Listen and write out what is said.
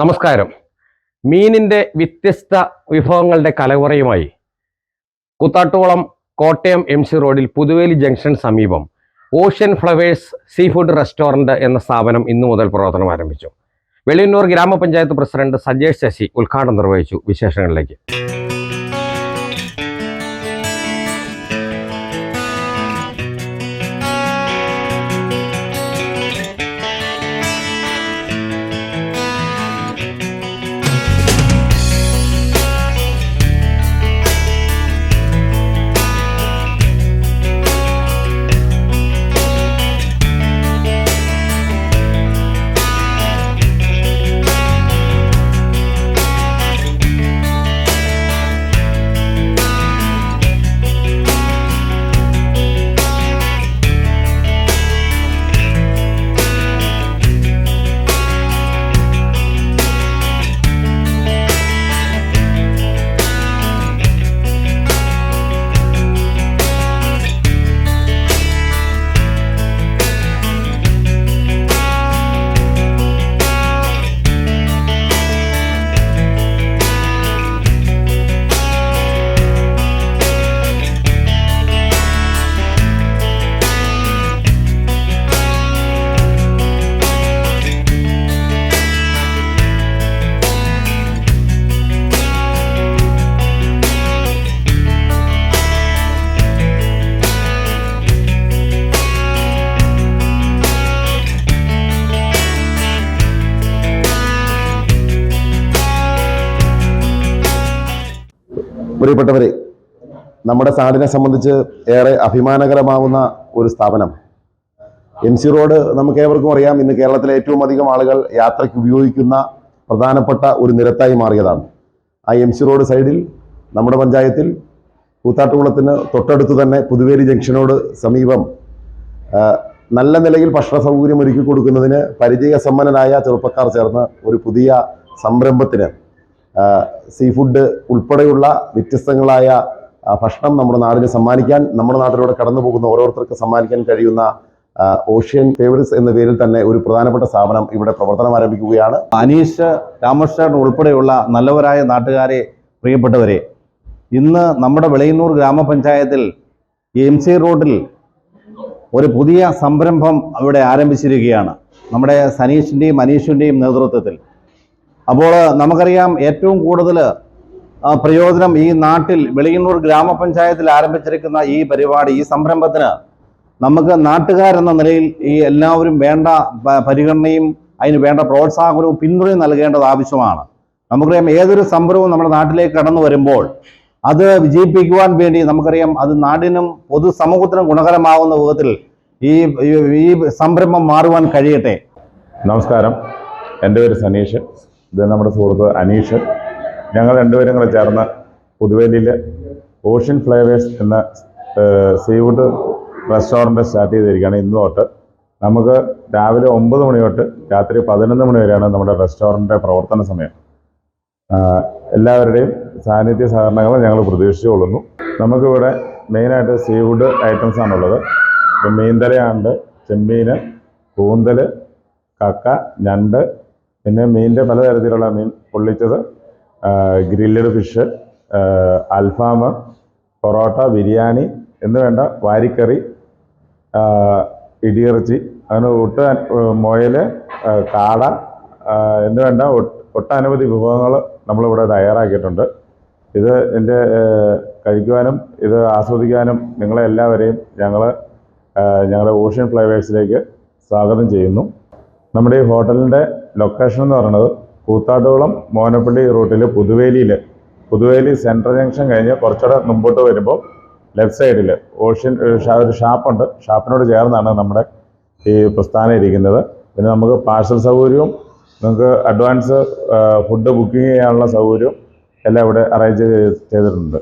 നമസ്കാരം. മീനിന്റെ വ്യത്യസ്ത വിഭവങ്ങളുടെ കലവറയുമായി കൂത്താട്ടുകുളം കോട്ടയം എം സി റോഡിൽ പുതുവേലി ജംഗ്ഷൻ സമീപം ocean flowers sea food restaurant എന്ന സ്ഥാപനം ഇന്നു മുതൽ പ്രവർത്തനം ആരംഭിച്ചു. വെളിയന്നൂർ ഗ്രാമപഞ്ചായത്ത് പ്രസിഡന്റ് സജേഷ് ശശി ഉദ്ഘാടനം നിർവഹിച്ചു. വിശേഷങ്ങളിലേക്ക്. പ്രിയപ്പെട്ടവരെ നമ്മുടെ നാടിനെ സംബന്ധിച്ച് ഏറെ അഭിമാനകരമാവുന്ന ഒരു സ്ഥാപനം. എം സി റോഡ് നമുക്ക് ഏവർക്കും അറിയാം ഇന്ന് കേരളത്തിലെ ഏറ്റവും അധികം ആളുകൾ യാത്രയ്ക്ക് ഉപയോഗിക്കുന്ന പ്രധാനപ്പെട്ട ഒരു നിരത്തായി മാറിയതാണ്. ആ എം സി റോഡ് സൈഡിൽ നമ്മുടെ പഞ്ചായത്തിൽ കൂത്താട്ടുകുളത്തിന് തൊട്ടടുത്ത് തന്നെ പുതുവേലി ജംഗ്ഷനോട് സമീപം നല്ല നിലയിൽ ഭക്ഷണ സൗകര്യം ഒരുക്കി കൊടുക്കുന്നതിന് പരിചയസമ്പന്നനായ ചെറുപ്പക്കാർ ചേർന്ന് ഒരു പുതിയ സംരംഭത്തിന് സീ ഫുഡ് ഉൾപ്പെടെയുള്ള വ്യത്യസ്തങ്ങളായ ഭക്ഷണം നമ്മുടെ നാടിന് സമ്മാനിക്കാൻ നമ്മുടെ നാട്ടിലൂടെ കടന്നു പോകുന്ന ഓരോരുത്തർക്ക് സമ്മാനിക്കാൻ കഴിയുന്ന ഓഷ്യൻ ഫേവറിസ് എന്ന പേരിൽ തന്നെ ഒരു പ്രധാനപ്പെട്ട സ്ഥാപനം ഇവിടെ പ്രവർത്തനം ആരംഭിക്കുകയാണ്. അനീഷ് രാമകൃഷ്ണൻ ഉൾപ്പെടെയുള്ള നല്ലവരായ നാട്ടുകാരെ പ്രിയപ്പെട്ടവരെ ഇന്ന് നമ്മുടെ വെളിയന്നൂർ ഗ്രാമപഞ്ചായത്തിൽ എം സി റോഡിൽ ഒരു പുതിയ സംരംഭം അവിടെ ആരംഭിച്ചിരിക്കുകയാണ്. നമ്മുടെ സനീഷിന്റെയും അനീഷിന്റെയും നേതൃത്വത്തിൽ. അപ്പോൾ നമുക്കറിയാം ഏറ്റവും കൂടുതൽ പ്രയോജനം ഈ നാട്ടിൽ വെളിയന്നൂർ ഗ്രാമപഞ്ചായത്തിൽ ആരംഭിച്ചിരിക്കുന്ന ഈ പരിപാടി ഈ സംരംഭത്തിന് നമുക്ക് നാട്ടുകാരെന്ന നിലയിൽ ഈ എല്ലാവരും വേണ്ട പരിഗണനയും അതിന് വേണ്ട പ്രോത്സാഹനവും പിന്തുണയും നൽകേണ്ടത് ആവശ്യമാണ്. നമുക്കറിയാം ഏതൊരു സംരംഭവും നമ്മുടെ നാട്ടിലേക്ക് കടന്നു വരുമ്പോൾ അത് വിജയിപ്പിക്കുവാൻ വേണ്ടി നമുക്കറിയാം അത് നാടിനും പൊതുസമൂഹത്തിനും ഗുണകരമാവുന്ന വിധത്തിൽ ഈ- ഈ സംരംഭം മാറുവാൻ കഴിയട്ടെ. നമസ്കാരം. എന്റെ പേര് സനീഷ്. ഇത് നമ്മുടെ സുഹൃത്ത് അനീഷ്. ഞങ്ങൾ രണ്ടുപേരും കൂടെ ചേർന്ന് പുതുവേലിയിൽ ഓഷ്യൻ ഫ്ലേവേഴ്സ് എന്ന സീ ഫുഡ് റെസ്റ്റോറന്റ് സ്റ്റാർട്ട് ചെയ്തിരിക്കുകയാണ് ഇന്ന് തൊട്ട്. നമുക്ക് രാവിലെ ഒമ്പത് മണി തൊട്ട് രാത്രി പതിനൊന്ന് മണി വരെയാണ് നമ്മുടെ റെസ്റ്റോറന്റിന്റെ പ്രവർത്തന സമയം. എല്ലാവരുടെയും സാന്നിധ്യ സഹകരണങ്ങൾ ഞങ്ങൾ പ്രതീക്ഷിച്ചുകൊള്ളുന്നു. നമുക്കിവിടെ മെയിനായിട്ട് സീ ഫുഡ് ഐറ്റംസ് ആണുള്ളത് മീൻതലയുണ്ട് ചെമ്മീൻ കൂന്തൽ കക്ക ഞണ്ട് പിന്നെ മീനിന്റെ പലതരത്തിലുള്ള മീൻ പൊള്ളിച്ചത് ഗ്രില്ലഡ് ഫിഷ് അൽഫാം പൊറോട്ട ബിരിയാണി എന്ന് വേണ്ട വാരിക്കറി ഇടിയിറച്ചി അങ്ങനെ ഒട്ട് മുയൽ കാട എന്ന് വേണ്ട ഒട്ട്- ഒട്ടനവധി വിഭവങ്ങൾ നമ്മളിവിടെ തയ്യാറാക്കിയിട്ടുണ്ട്. ഇത് എന്റെ കഴിക്കുവാനും ഇത് ആസ്വദിക്കാനും നിങ്ങളെ എല്ലാവരെയും ഞങ്ങൾ ഞങ്ങളുടെ ഓഷ്യൻ ഫ്ലേവേഴ്സിലേക്ക് സ്വാഗതം ചെയ്യുന്നു. നമ്മുടെ ഈ ഹോട്ടലിന്റെ ലൊക്കേഷൻ എന്ന് പറയുന്നത് കൂത്താട്ടുകുളം മോനപ്പള്ളി റൂട്ടിൽ പുതുവേലിയിൽ പുതുവേലി സെൻട്രൽ ജംഗ്ഷൻ കഴിഞ്ഞ് കുറച്ചുകൂടെ മുമ്പോട്ട് വരുമ്പോൾ ലെഫ്റ്റ് സൈഡിൽ ഓഷ്യൻ ഒരു ഷാപ്പുണ്ട് ഷാപ്പിനോട് ചേർന്നാണ് നമ്മുടെ ഈ പ്രസ്ഥാനം ഇരിക്കുന്നത്. പിന്നെ നമുക്ക് പാഴ്സൽ സൗകര്യവും നിങ്ങൾക്ക് അഡ്വാൻസ് ഫുഡ് ബുക്കിംഗ് ചെയ്യാനുള്ള സൗകര്യവും എല്ലാം ഇവിടെ അറേഞ്ച് ചെയ്തിട്ടുണ്ട്.